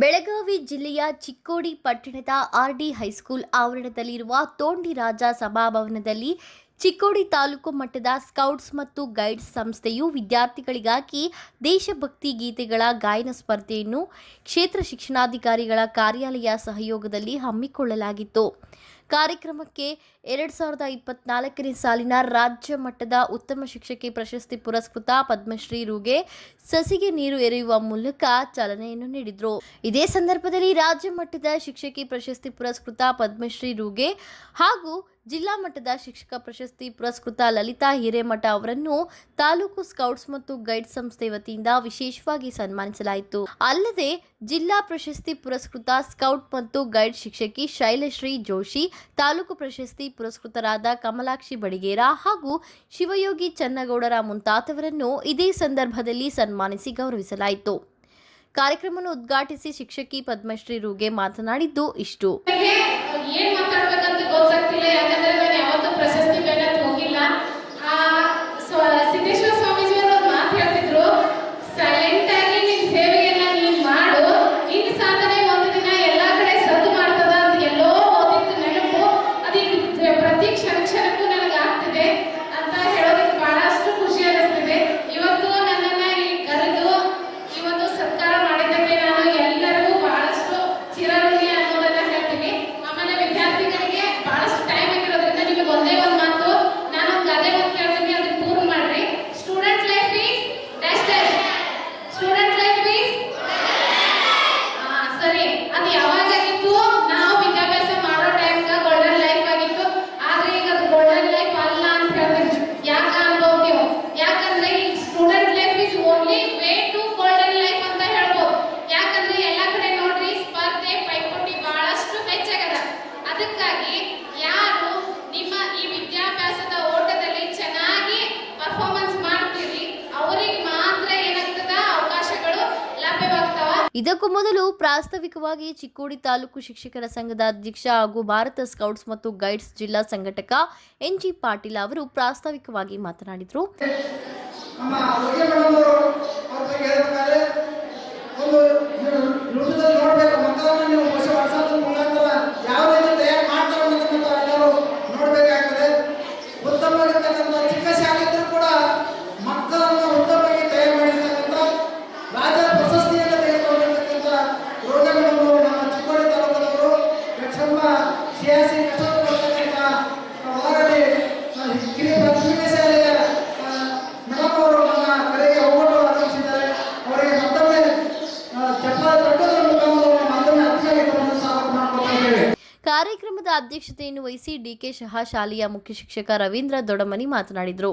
ಬೆಳಗಾವಿ ಜಿಲ್ಲೆಯ ಚಿಕ್ಕೋಡಿ ಪಟ್ಟಣದ RD high school ಆವರಣದಲ್ಲಿರುವ ತೋಂಡಿ ರಾಜ ಸಭಾಭವನದಲ್ಲಿ ಚಿಕ್ಕೋಡಿ ತಾಲೂಕು ಮಟ್ಟದ ಸ್ಕೌಟ್ಸ್ ಮತ್ತು ಗೈಡ್ಸ್ ಸಂಸ್ಥೆಯು ವಿದ್ಯಾರ್ಥಿಗಳಿಗಾಗಿ ದೇಶಭಕ್ತಿ ಗೀತೆಗಳ ಗಾಯನ ಸ್ಪರ್ಧೆಯನ್ನು ಕ್ಷೇತ್ರ ಶಿಕ್ಷಣಾಧಿಕಾರಿಗಳ ಕಾರ್ಯಾಲಯ ಸಹಯೋಗದಲ್ಲಿ ಹಮ್ಮಿಕೊಳ್ಳಲಾಗಿತ್ತು. ಕಾರ್ಯಕ್ರಮಕ್ಕೆ ಎರಡು ಸಾವಿರದ ಇಪ್ಪತ್ನಾಲ್ಕನೇ ಸಾಲಿನ ರಾಜ್ಯ ಮಟ್ಟದ ಉತ್ತಮ ಶಿಕ್ಷಕಿ ಪ್ರಶಸ್ತಿ ಪುರಸ್ಕೃತ ಪದ್ಮಶ್ರೀ ರೂಗೆ ಸಸಿಗೆ ನೀರು ಎರೆಯುವ ಮೂಲಕ ಚಾಲನೆಯನ್ನು ನೀಡಿದರು. ಇದೇ ಸಂದರ್ಭದಲ್ಲಿ ರಾಜ್ಯ ಮಟ್ಟದ ಶಿಕ್ಷಕಿ ಪ್ರಶಸ್ತಿ ಪುರಸ್ಕೃತ ಪದ್ಮಶ್ರೀ ರೂಗೆ ಹಾಗೂ ಜಿಲ್ಲಾ ಮಟ್ಟದ ಶಿಕ್ಷಕ ಪ್ರಶಸ್ತಿ ಪುರಸ್ಕೃತ ಲಲಿತಾ ಹಿರೇಮಠ ಅವರನ್ನು ತಾಲೂಕು ಸ್ಕೌಟ್ಸ್ ಮತ್ತು ಗೈಡ್ ಸಂಸ್ಥೆ ವತಿಯಿಂದ ವಿಶೇಷವಾಗಿ ಸನ್ಮಾನಿಸಲಾಯಿತು. ಅಲ್ಲದೆ ಜಿಲ್ಲಾ ಪ್ರಶಸ್ತಿ ಪುರಸ್ಕೃತ ಸ್ಕೌಟ್ ಮತ್ತು ಗೈಡ್ ಶಿಕ್ಷಕಿ ಶೈಲಶ್ರೀ ಜೋಶಿ, ತಾಲೂಕು ಪ್ರಶಸ್ತಿ ಪುರಸ್ಕೃತರಾದ ಕಮಲಾಕ್ಷಿ ಬಡಿಗೇರ ಹಾಗೂ ಶಿವಯೋಗಿ ಚನ್ನಗೌಡರ ಮುಂತಾದವರನ್ನು ಇದೇ ಸಂದರ್ಭದಲ್ಲಿ ಸನ್ಮಾನಿಸಿ ಗೌರವಿಸಲಾಯಿತು. ಕಾರ್ಯಕ್ರಮವನ್ನು ಉದ್ಘಾಟಿಸಿ ಶಿಕ್ಷಕಿ ಪದ್ಮಶ್ರೀ ರೂಗೆ ಮಾತನಾಡಿದ್ದು ಇಷ್ಟು. ಪ್ರಶಸ್ತಿ ಇದಕ್ಕೂ ಮೊದಲು ಪ್ರಾಸ್ತಾವಿಕವಾಗಿ ಚಿಕ್ಕೋಡಿ ತಾಲೂಕು ಶಿಕ್ಷಕರ ಸಂಘದ ಅಧ್ಯಕ್ಷ ಹಾಗೂ ಭಾರತ ಸ್ಕೌಟ್ಸ್ ಮತ್ತು ಗೈಡ್ಸ್ ಜಿಲ್ಲಾ ಸಂಘಟಕ ಎನ್ ಜಿ ಪಾಟೀಲ್ ಅವರು ಪ್ರಾಸ್ತಾವಿಕವಾಗಿ ಮಾತನಾಡಿದರು. ಒಂದು ವಹಿಸಿ ಡಿಕೆ ಶಹಾ ಶಾಲೆಯ ಮುಖ್ಯ ಶಿಕ್ಷಕ ರವೀಂದ್ರ ದೊಡಮನಿ ಮಾತನಾಡಿದರು.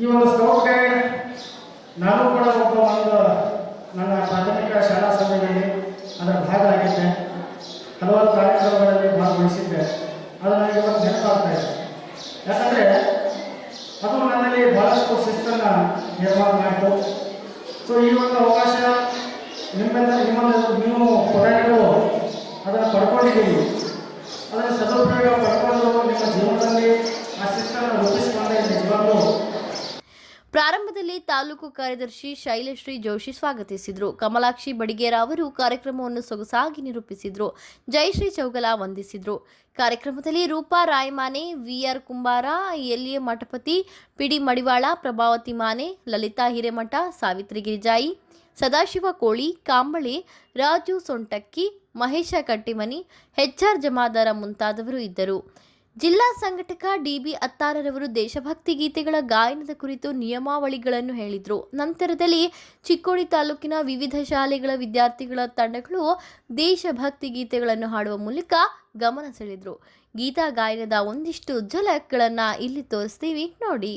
ಈ ಒಂದು ಸ್ಕೌಟ್ ಗೈಡ್ ನಾನು ಕೂಡ ಒಬ್ಬ ಒಂದು ನನ್ನ ಪ್ರಾಥಮಿಕ ಶಾಲಾ ಸಮಯದಲ್ಲಿ ಅದರ ಭಾಗ ಆಗಿದ್ದೆ ಹಲವಾರು ಕಾರ್ಯಕ್ರಮಗಳಲ್ಲಿ ಭಾಗವಹಿಸಿದ್ದೆ. ಅದು ನನಗೆ ಒಂದು ನೆನಪಾಗ್ತಾ ಇದೆ. ಯಾಕಂದರೆ ಅದು ನನ್ನಲ್ಲಿ ಬಹಳಷ್ಟು ಶಿಸ್ತನ್ನು ನಿರ್ಮಾಣ ಮಾಡಿತು. ಸೊ ಈ ಒಂದು ಅವಕಾಶ ನಿಮ್ಮೆಲ್ಲ ನಿಮ್ಮಲ್ಲಿ ನೀವು ಪೊರಾಣಿಗಳು ಅದನ್ನು ಪಡ್ಕೊಂಡಿದ್ದೀವಿ ಅದನ್ನು ಸದುಪಯೋಗ ಪಡ್ಕೊಂಡು ನಿಮ್ಮ ಜೀವನದಲ್ಲಿ ಆ ಶಿಸ್ತನ್ನು ರೂಪಿಸಿಕೊಂಡ್ರೆ ನಿಜವಾಗ್ಲೂ ಪ್ರಾರಂಭದಲ್ಲಿ ತಾಲೂಕು ಕಾರ್ಯದರ್ಶಿ ಶೈಲಶ್ರೀ ಜೋಶಿ ಸ್ವಾಗತಿಸಿದರು. ಕಮಲಾಕ್ಷಿ ಬಡಿಗೇರ ಅವರು ಕಾರ್ಯಕ್ರಮವನ್ನು ಸೊಗಸಾಗಿ ನಿರೂಪಿಸಿದರು. ಜಯಶ್ರೀ ಚೌಗಲ ವಂದಿಸಿದರು. ಕಾರ್ಯಕ್ರಮದಲ್ಲಿ Roopa Rayamane, VR Kumbara A Mathapati, PD Madivala, Prabhavati Mane, Lalitha Hiremath, Savitri Girijayi, Sadashiva Koli, Kamble, Raju Sontakki, Mahesha Kattimani, H R Jamadar ಮುಂತಾದವರು ಇದ್ದರು. ಜಿಲ್ಲಾ ಸಂಘಟಕ ಡಿಬಿ ಅತ್ತಾರರವರು ದೇಶಭಕ್ತಿ ಗೀತೆಗಳ ಗಾಯನದ ಕುರಿತು ನಿಯಮಾವಳಿಗಳನ್ನು ಹೇಳಿದರು. ನಂತರದಲ್ಲಿ ಚಿಕ್ಕೋಡಿ ತಾಲೂಕಿನ ವಿವಿಧ ಶಾಲೆಗಳ ವಿದ್ಯಾರ್ಥಿಗಳ ತಂಡಗಳು ದೇಶಭಕ್ತಿ ಗೀತೆಗಳನ್ನು ಹಾಡುವ ಮೂಲಕ ಗಮನ ಸೆಳೆದರು. ಗೀತಾ ಗಾಯನದ ಒಂದಿಷ್ಟು ಝಲಕ್ಗಳನ್ನು ಇಲ್ಲಿ ತೋರಿಸ್ತೀವಿ, ನೋಡಿ.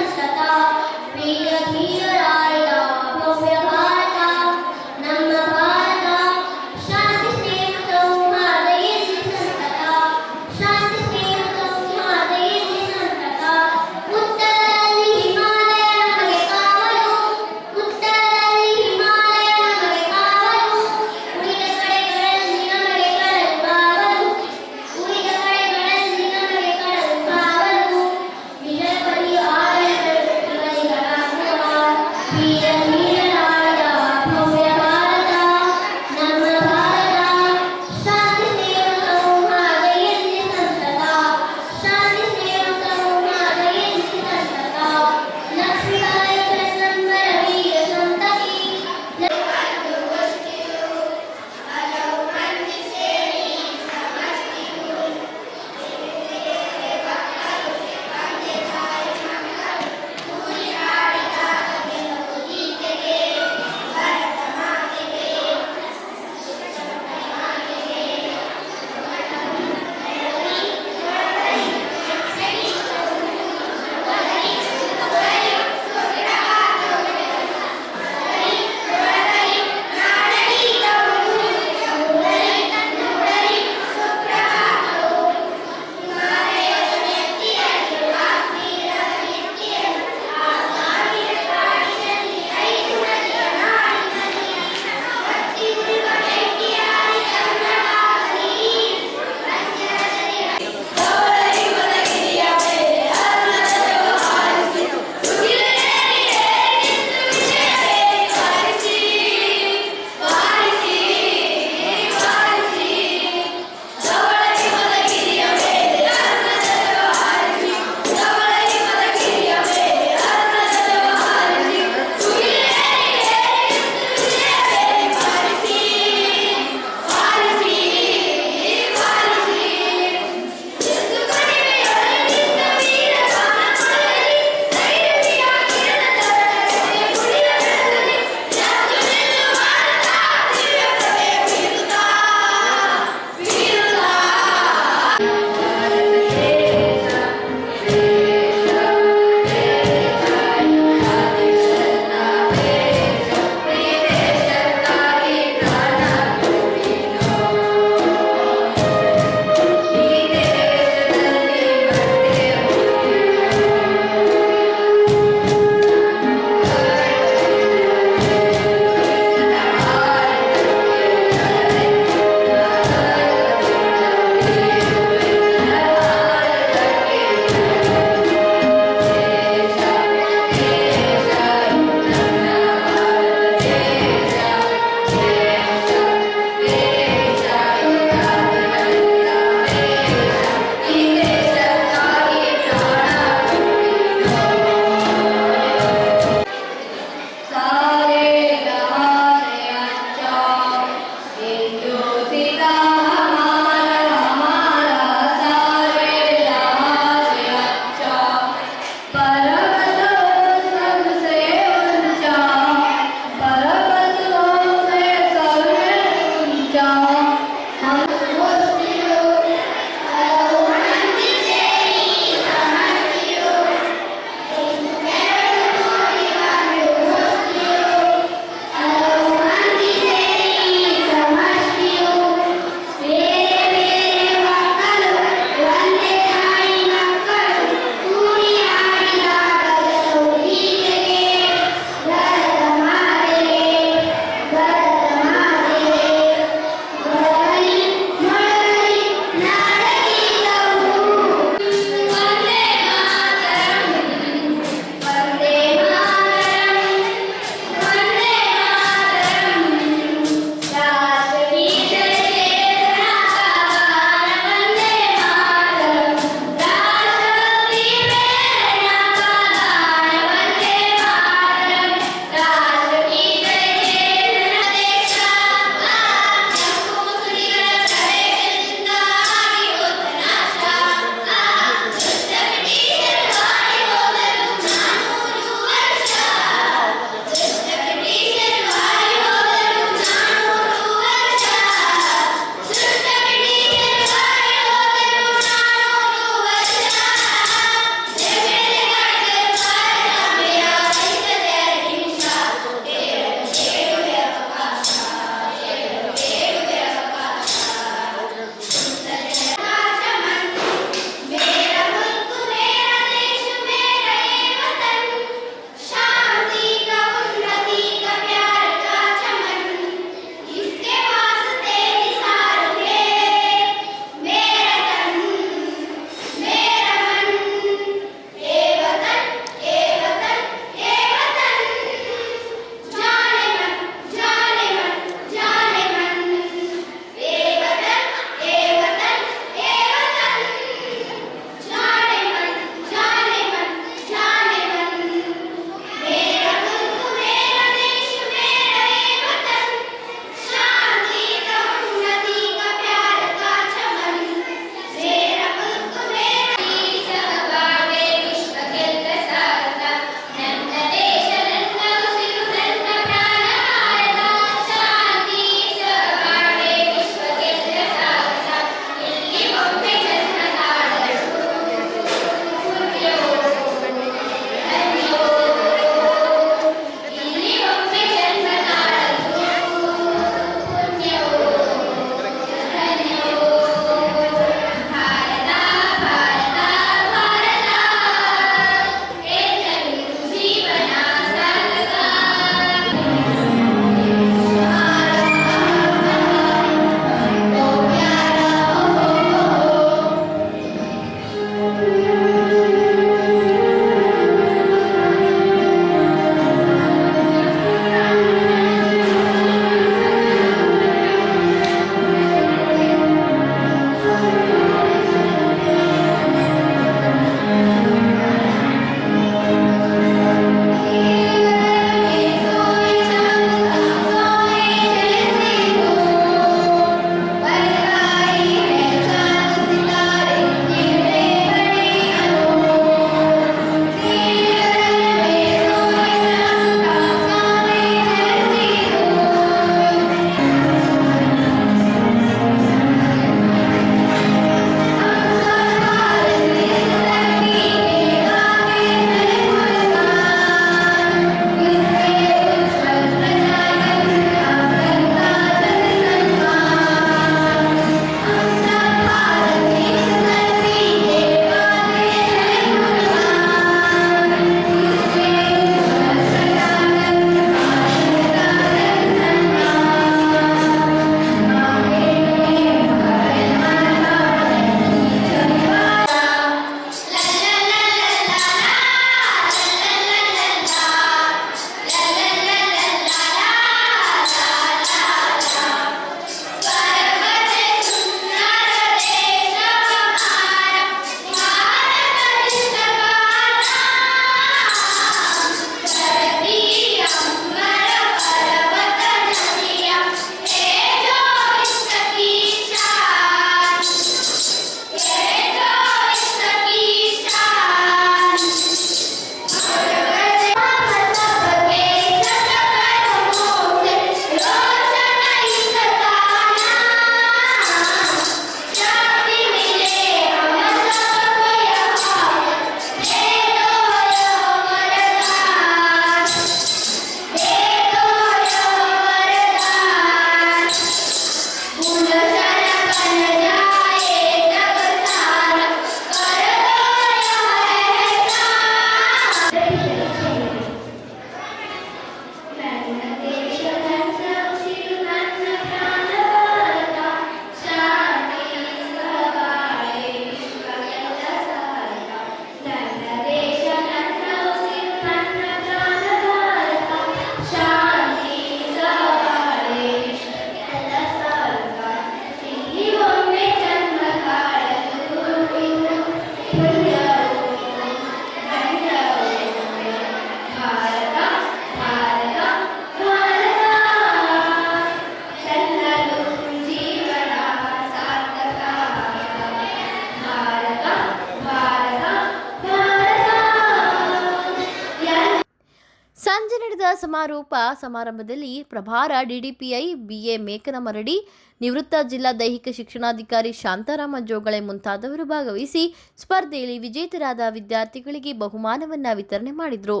ಸಮಾರೋಪ ಸಮಾರಂಭದಲ್ಲಿ ಪ್ರಭಾರ, ಡಿಡಿಪಿಐ, ಬಿಎ ಮೇಕನ ಮರಡಿ ನಿವೃತ್ತ ಜಿಲ್ಲಾ ದೈಹಿಕ ಶಿಕ್ಷಣಾಧಿಕಾರಿ ಶಾಂತಾರಾಮ ಜೋಗಳೆ ಮುಂತಾದವರು ಭಾಗವಹಿಸಿ ಸ್ಪರ್ಧೆಯಲ್ಲಿ ವಿಜೇತರಾದ ವಿದ್ಯಾರ್ಥಿಗಳಿಗೆ ಬಹುಮಾನವನ್ನ ವಿತರಣೆ ಮಾಡಿದರು.